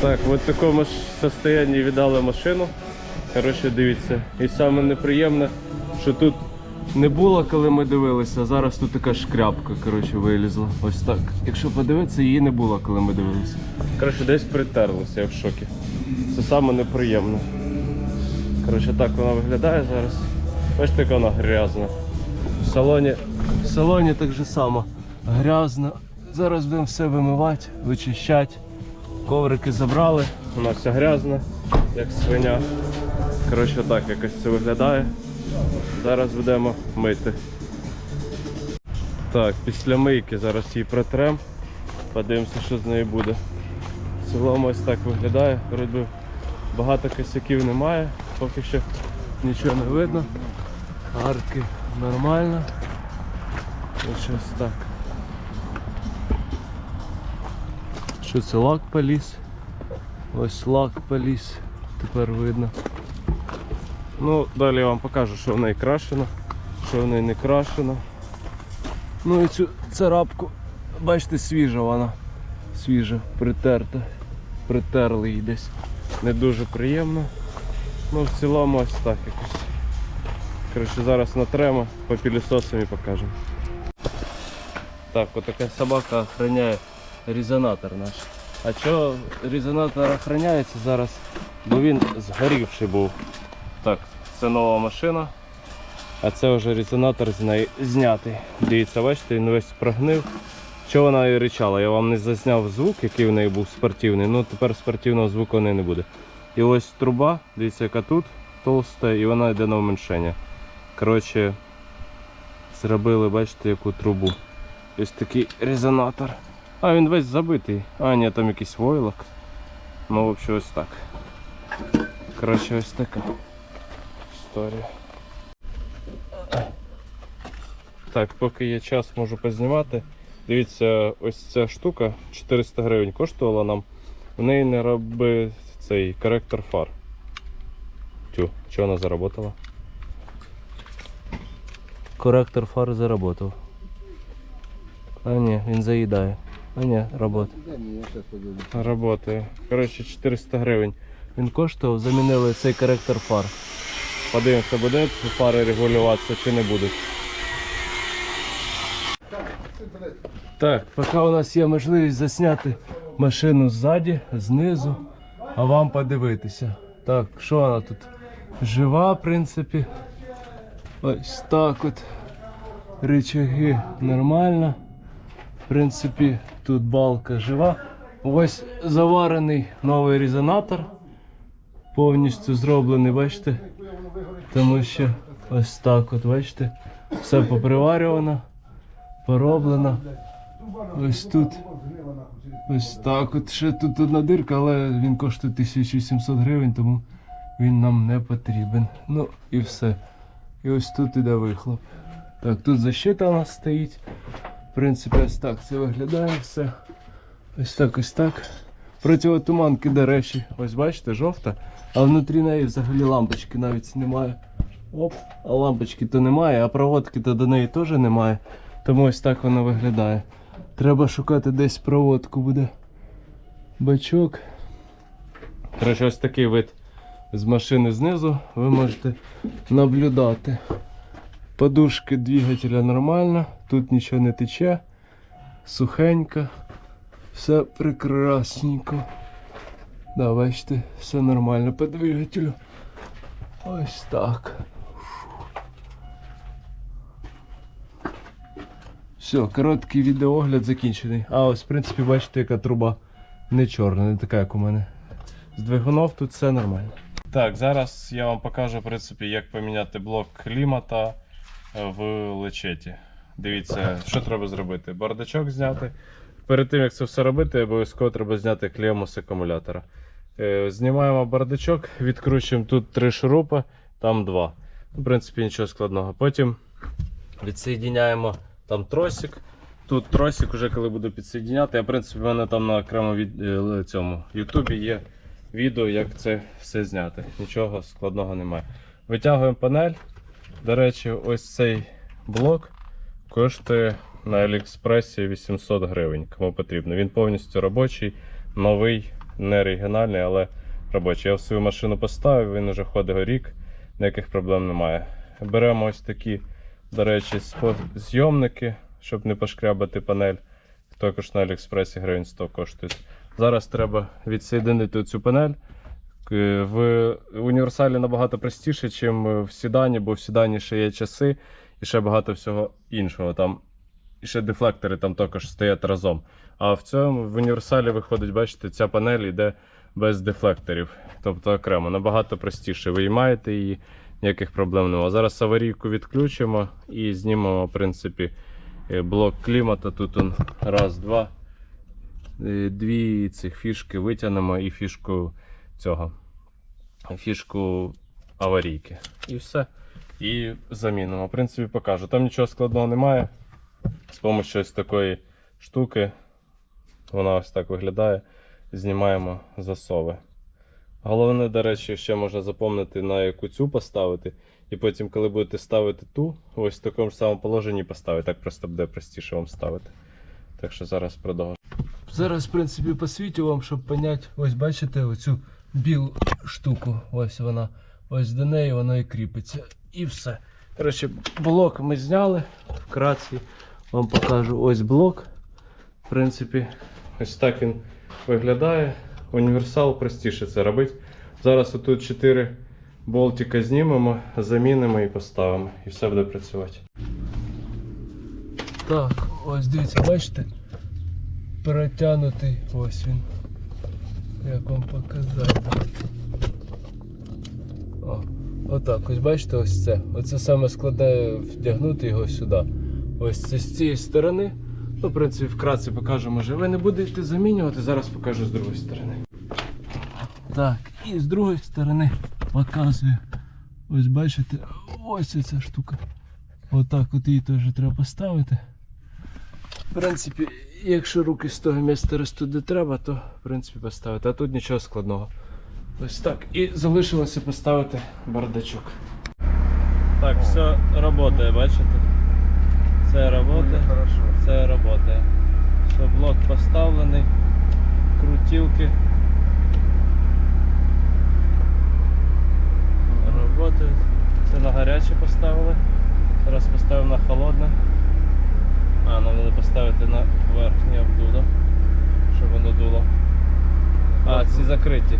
Так, в такому ж состоянні віддали машину. Коротше, дивіться. І саме неприємне, що тут не було, коли ми дивилися, а зараз тут така шкрябка коротше, вилізла. Ось так. Якщо подивитися, її не було, коли ми дивилися. Коротше, десь притерлося, я в шокі. Це саме неприємне. Коротше, так вона виглядає зараз. Бачите, яка вона грязна. В салоні, в салоні так же само. Грязно. Зараз будемо все вимивати, вичищати. Коврики забрали, вона вся грязна, як свиня. Коротше, так якось це виглядає. Зараз будемо мити. Так, після мийки зараз її протрем. Подивимося, що з нею буде. В цілому ось так виглядає. Вроді багато косяків немає, поки що нічого не видно. Арки нормально. Ось так. Що це лак поліз? Ось лак поліз, тепер видно. Ну, далі я вам покажу, що в неї крашено, що в неї не крашено. Ну і цю царапку, бачите, свіжа вона. Свіжа, притерта. Притерли її десь. Не дуже приємно. Ну, в цілому ось так якось. Коротше, зараз натремо, попілісосом і покажемо. Так, от така собака охороняє резонатор наш. А чого резонатор охороняється зараз? Бо він згорівший був. Так, це нова машина. А це вже резонатор з неї знятий. Дивіться, бачите, він весь прогнив. Чого вона і ричала? Я вам не зазняв звук, який в неї був спортивний, ну тепер спортивного звуку не буде. І ось труба, дивіться, яка тут толста, і вона йде на уменьшення. Коротше, зробили, бачите, яку трубу. Ось такий резонатор. А, він весь забитий. А, ні, там якийсь войлок. Ну, в общем, ось так. Коротше, ось така історія. Так, поки є час, можу познімати. Дивіться, ось ця штука 400 гривень коштувала нам. В неї не робить цей коректор фар. Тю, що вона заработала? Коректор фар заработав. А ні, він заїдає. А ні, робота. Работає. Коротше, 400 гривень. Він коштував, замінили цей коректор фар. Подивимося, буде фари регулюватися чи не будуть. Так, поки у нас є можливість засняти машину ззаді, знизу, а вам подивитися. Так, що вона тут? Жива, в принципі. Ось так от. Рычаги нормально. В принципі, тут балка жива. Ось заварений новий резонатор. Повністю зроблений, бачите? Тому що ось так от, бачите, все поприварювано, пороблено. Ось тут. Ось так от. Ще тут одна дирка, але він коштує 1700 гривень, тому він нам не потрібен. Ну і все. І ось тут іде вихлоп. Так, тут защита у нас стоїть. В принципі, ось так це виглядає все. Ось так, ось так. Противотуманки, до речі, ось бачите, жовта, а внутрі неї взагалі лампочки навіть немає. Оп, а лампочки то немає, а проводки то до неї теж немає. Тому ось так вона виглядає. Треба шукати десь проводку буде. Бачок. Коротше, ось такий вид з машини знизу ви можете наблюдати. Подушки двигателя нормально, тут нічого не тече, сухенько, все прекрасненько. Да, бачите, все нормально по двигателю. Ось так. Все, короткий відеоогляд закінчений. А ось, в принципі, бачите, яка труба не чорна, не така, як у мене. З двигунов тут все нормально. Так, зараз я вам покажу, в принципі, як поміняти блок клімата в лечеті. Дивіться, що треба зробити. Бардачок зняти. Перед тим, як це все робити, обов'язково треба зняти клемму з акумулятора. Е, Знімаємо бардачок, відкручуємо тут три шурупи, там два. В принципі, нічого складного. Потім відсоєдняємо там тросик. Тут тросик, уже коли буду підсоєдняти. Я, в принципі, в мене там на окремо від е, цьому Ютубі є відео, як це все зняти. Нічого складного немає. Витягуємо панель. До речі, ось цей блок коштує на Аліекспресі 800 гривень, кому потрібно. Він повністю робочий, новий, не оригінальний, але робочий. Я в свою машину поставив, він вже ходить рік, ніяких проблем немає. Беремо ось такі, до речі, зйомники, щоб не пошкрябати панель. Також на Аліекспресі гривень 100 коштують. Зараз треба відсоєдинити цю панель. К- В універсалі набагато простіше, ніж в сідані, бо в сідані ще є часи і ще багато всього іншого. Там і ще дефлектори там також стоять разом. А в цьому в універсалі виходить, бачите, ця панель йде без дефлекторів, тобто окремо, набагато простіше. Виймаєте її, ніяких проблем немає. Зараз аварійку відключимо і знімемо, в принципі, е, блок клімата. Тут он раз, два. Е, Дві цих фішки витягнемо і фішку цього. Фішку аварійки. І все. І замінимо. В принципі, покажу. Там нічого складного немає. З допомогою ось такої штуки. Вона ось так виглядає. Знімаємо засови. Головне, до речі, ще можна запомнити, на яку цю поставити. І потім, коли будете ставити ту, ось в такому ж самому положенні поставити. Так просто буде простіше вам ставити. Так що зараз продовжуємо. Зараз, в принципі, посвітю вам, щоб поняти. Ось бачите оцю білу штуку. Ось вона. Ось до неї воно і кріпиться. І все. Коротше, блок ми зняли. Вкратці вам покажу ось блок. В принципі, ось так він виглядає. Універсал простіше це робити. Зараз отут 4 болтика знімемо, замінимо і поставимо. І все буде працювати. Так, ось дивіться, бачите? Протягнутий ось він. Як вам показати? О, отак, ось бачите, ось це. Оце саме складає вдягнути його сюди. Ось це з цієї сторони. Ну, в принципі, вкратце покажу, може ви не будете замінювати, зараз покажу з другої сторони. Так, і з другої сторони показую. Ось бачите, ось ця штука. Отак от її теж треба поставити. В принципі, якщо руки з того місця ростуть де треба, то в принципі поставити. А тут нічого складного. Ось так. І залишилося поставити бардачок. Так, все працює, бачите? Це працює. Це працює. Все, блок поставлений. Крутілки. Работають. Це на гаряче поставили. Зараз поставимо на холодне. А, нам треба поставити на верхнє обдудо, щоб воно дуло. А, ці закриті.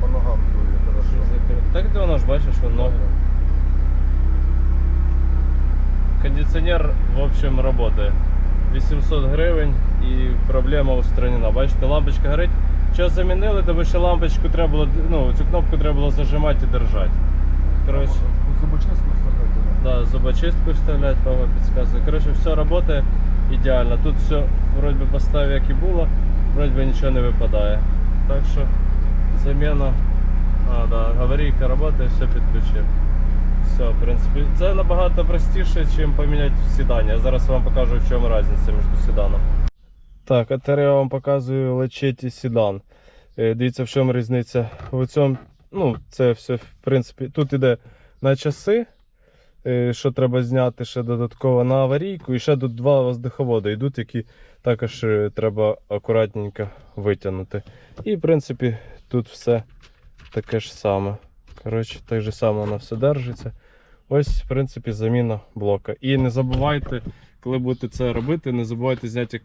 По ногам дує Ці хорошо. закриті. Так ти воно ж бачиш, воно. Кондиціонер, в общем, работає. 800 гривень і проблема устранена. Бачите, лампочка горить. Що замінили, тому що лампочку треба було, ну, цю кнопку треба було зажимати і держати. Коротше. Да, зубочистку вставлять, папа підказує. Коротше, все працює ідеально. Тут все вроді би поставив, як і було, вроді би нічого не випадає. Так що заміна. А, да, аварійка працює, все підключив. Все, в принципі, це набагато простіше, ніж поміняти в седані. Я зараз вам покажу, в чому різниця між седаном. Так, а тепер я вам показую лечеті седан. Е, Дивіться, в чому різниця. В цьому, ну, це все, в принципі, тут іде на часи, що треба зняти ще додатково на аварійку, і ще тут два воздуховоди йдуть, які також е, треба акуратненько витягнути. І, в принципі, тут все таке ж саме. Коротше, так же само воно все держиться. Ось, в принципі, заміна блока. І не забувайте, коли будете це робити, не забувайте зняти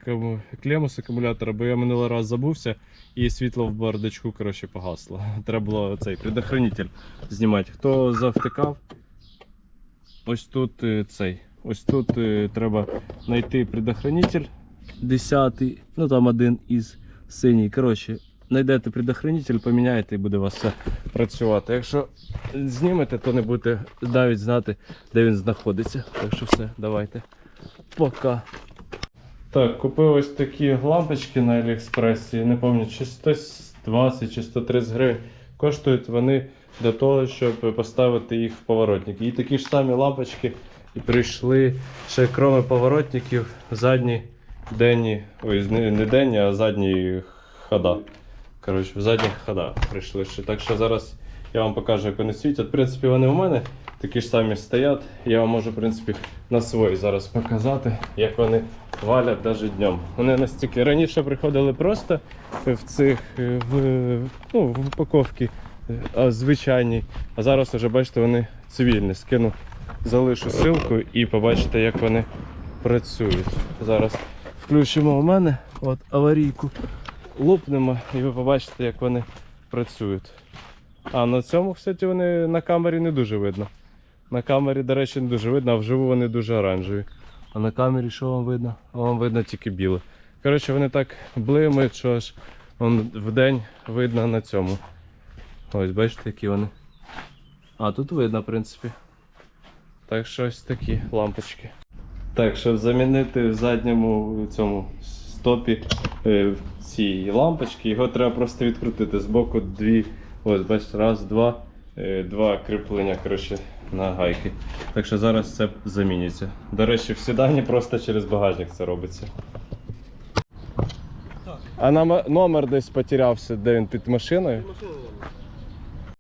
клему з акумулятора, бо я минулий раз забувся і світло в бардачку коротше, погасло. Треба було цей предохранитель знімати. Хто завтикав, ось тут е, цей. Ось тут е, треба знайти предохранитель 10, ну там один із синій. Коротше, знайдете предохранитель, поміняєте і буде у вас все працювати. Якщо знімете, то не будете навіть знати, де він знаходиться. Так що все, давайте. Пока. Так, купив ось такі лампочки на Аліекспресі. Не пам'ятаю, чи 120 чи 130 гривень. Коштують вони для того, щоб поставити їх в поворотник. І такі ж самі лампочки прийшли ще крім поворотників, задні денні, ой, не, денні, а задні хода. Коротше, в задніх ходах прийшли ще. Так що зараз я вам покажу, як вони світять. В принципі, вони у мене такі ж самі стоять. Я вам можу, в принципі, на свої зараз показати, як вони валять навіть днем. Вони настільки раніше приходили просто в цих в, ну, в упаковці звичайній, а зараз вже бачите, вони цивільні. Скину, залишу ссылку і побачите, як вони працюють. Зараз включимо у мене от аварійку, лупнемо і ви побачите, як вони працюють. А на цьому, кстати, вони на камері не дуже видно. На камері, до речі, не дуже видно, а вживу вони дуже оранжеві. А на камері що вам видно? А вам видно тільки біле. Коротше, вони так блимають, що аж вон вдень видно на цьому. Ось, бачите, які вони. А тут видно, в принципі. Так що ось такі лампочки. Так, щоб замінити в задньому цьому стопі е, ці лампочки, його треба просто відкрутити з боку дві. Ось, бачите, раз, два, е, два кріплення коротше, на гайки. Так що зараз це заміниться. До речі, в сідані просто через багажник це робиться. А нам номер десь потерявся, де він під машиною.